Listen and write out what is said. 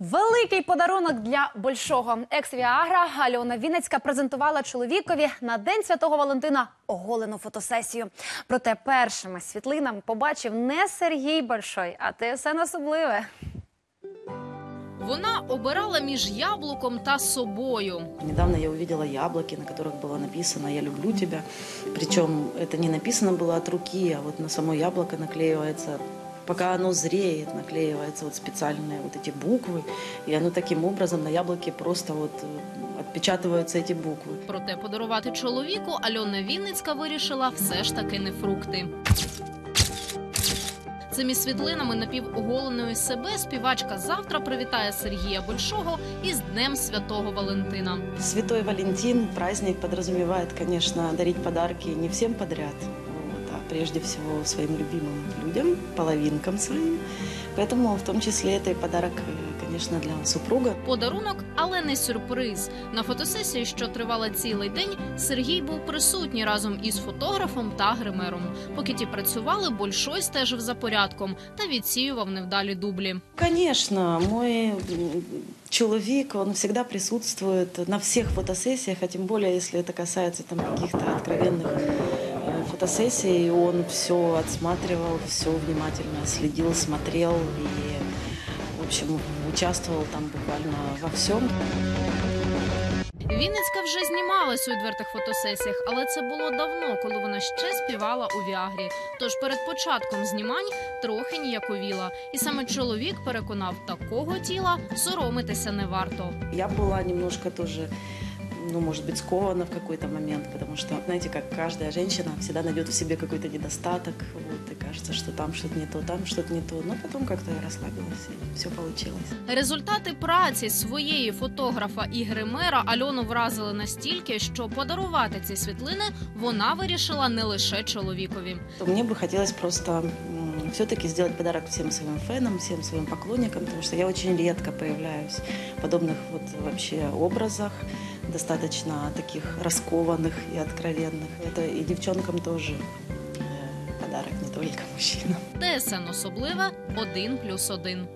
Великий подарунок для большого. Екс-Віагра Альона Вінницька презентувала чоловікові на День Святого Валентина оголену фотосесію. Проте першими світлинами побачив не Сергій Большой, а ТСН особливе. Вона обирала між яблуком та собою. Недавно я увидела яблоки, на которых было написано «Я люблю тебя». Причем это не написано было от руки, а вот на само яблоко наклеивается Пока оно зреет, наклеиваются вот специальные вот эти буквы, и оно таким образом на яблоке просто вот э, отпечатываются эти буквы. Проте подарувати чоловіку Альона Вінницька вирішила все ж таки не фрукти. Цими світлинами напівоголеної себе співачка завтра привітає Сергія Большого із Днем Святого Валентина. Святой Валентин праздник подразумевает, конечно, дарить подарки не всем подряд, вот, а прежде всего своим любимым людям, половинкам своим. Поэтому в том числе это и подарок, э, конечно, для супруга. Подарунок, але не сюрприз. На фотосесії, що тривала цілий день, Сергій був присутній разом із фотографом та гримером. Поки ті працювали, Большой стежив за порядком та відсіював невдалі дублі. Конечно, мой м, человек, он всегда присутствует на всех фотосессиях, а тем более, если это касается там каких-то откровенных э, фотосессий, он все отсматривал, все внимательно следил, смотрел и, в общем, участвовал там буквально во всем. Вінницька вже знімалась у відвертих фотосесіях, але це було давно, коли вона ще співала у Віагрі. Тож перед початком знімань трохи ніяковіла. І саме чоловік переконав, такого тіла соромитися не варто. Я была немножко тоже, ну, может быть, скована в какой-то момент, потому что, знаете, как каждая женщина всегда найдет в себе какой-то недостаток, вот, и кажется, что там что-то не то, там что-то не то. Но потом как-то я расслабилась, и все получилось. Результати праці своєї фотографа і гримера Альону вразили настільки, що подарувати ці світлини вона вирішила не лише чоловікові. То Мне бы хотелось просто все-таки сделать подарок всем своим фенам, всем своим поклонникам, потому что я очень редко появляюсь в подобных вот вообще образах, достаточно таких раскованных и откровенных. Это и девчонкам тоже э, подарок, не только мужчинам. ТСН особливе 1+,1.